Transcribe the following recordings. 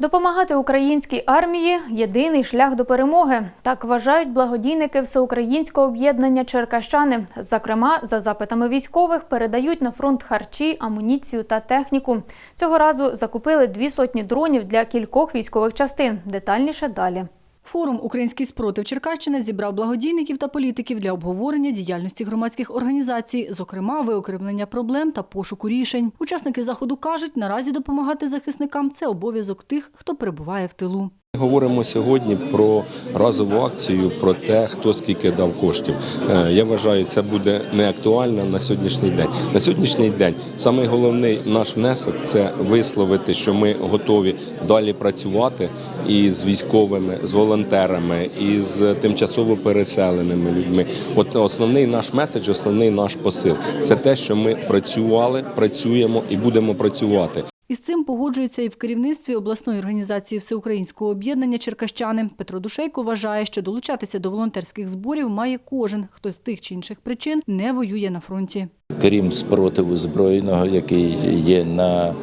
Допомагати українській армії єдиний шлях до перемоги. Так вважають благодійники всеукраїнського об'єднання Черкащани. Зокрема, за запитами військових передають на фронт харчі, амуніцію та техніку. Цього разу закупили дві сотні дронів для кількох військових частин. Детальніше далі. Форум Український спротив Черкащини зібрав благодійників та політиків для обговорення діяльності громадських організацій, зокрема виокремлення проблем та пошуку рішень. Учасники заходу кажуть, наразі допомагати захисникам це обов'язок тих, хто перебуває в тилу. Говоримо сьогодні про разову акцію, про те, хто скільки дав коштів. Е, Я вважаю, це буде не актуально на сьогоднішній день. На сьогоднішній день самий головний наш внесок це висловити, що ми готові далі працювати і з військовими, з волонтерами, і з тимчасово переселеними людьми. От основний наш меседж, основний наш посил це те, що ми працювали, працюємо і будемо працювати. Із цим погоджується і в керівництві обласної організації Всеукраїнського об'єднання Черкащани. Петро Душейко вважає, що долучатися до волонтерських зборів має кожен, хто з тих чи інших причин не воює на фронті. Крім спротиву збройного, який є на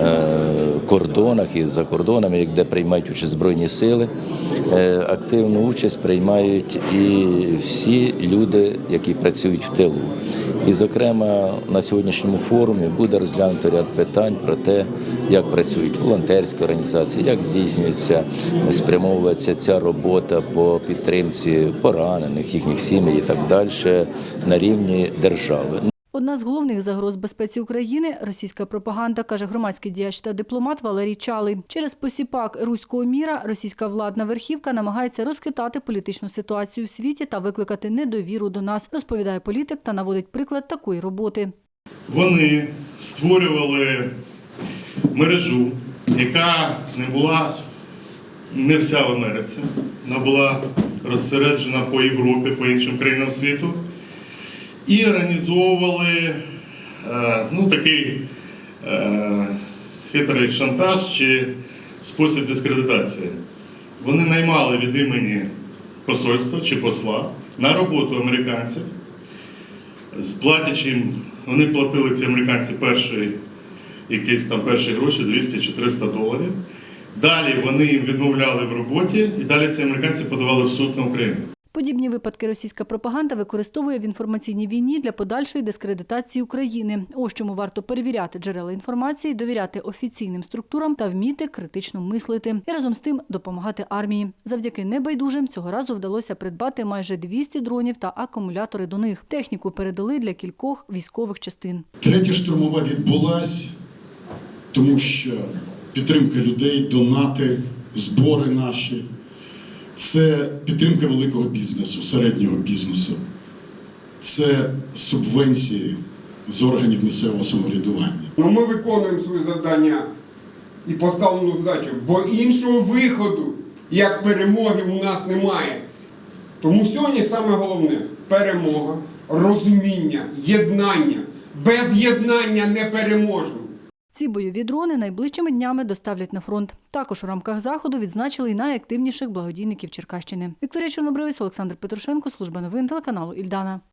е, кордонах і за кордонами, де приймають участь збройні сили, е, активну участь приймають і всі люди, які працюють в тилу. І, зокрема, на сьогоднішньому форумі буде розглянуто ряд питань про те, як працюють волонтерські організації, як здійснюється, спрямовується ця робота по підтримці поранених, їхніх сімей і так далі на рівні держави. Одна з головних загроз безпеці України російська пропаганда, каже громадський діяч та дипломат Валерій Чалий. Через посіпак руського міра російська владна верхівка намагається розхитати політичну ситуацію в світі та викликати недовіру до нас, розповідає політик та наводить приклад такої роботи. Вони створювали мережу, яка не була не вся в Америці, вона була розсереджена по Європі, по іншим країнам світу, і організовували е, ну, такий е, хитрий шантаж чи спосіб дискредитації. Вони наймали від імені посольства чи посла на роботу американців з платячим, вони платили ці американці перший, якісь там перші гроші 200 чи 300 доларів. Далі вони їм відмовляли в роботі, і далі ці американці подавали в суд на Україну. Подібні випадки російська пропаганда використовує в інформаційній війні для подальшої дискредитації України. Ось чому варто перевіряти джерела інформації, довіряти офіційним структурам та вміти критично мислити і разом з тим допомагати армії. Завдяки небайдужим цього разу вдалося придбати майже 200 дронів та акумулятори до них. Техніку передали для кількох військових частин. Третя штурмова відбулась, тому що підтримка людей, донати, збори наші це підтримка великого бізнесу, середнього бізнесу, це субвенції з органів місцевого самоврядування. Ну, ми виконуємо своє завдання і поставлену задачу, бо іншого виходу, як перемоги, у нас немає. Тому сьогодні саме головне перемога, розуміння, єднання. Без єднання не переможемо. Ці бойові дрони найближчими днями доставлять на фронт. Також у рамках заходу відзначили й найактивніших благодійників Черкащини. Вікторія Чорнобривець, Олександр Петрушенко, служба новин телеканалу Ільдана.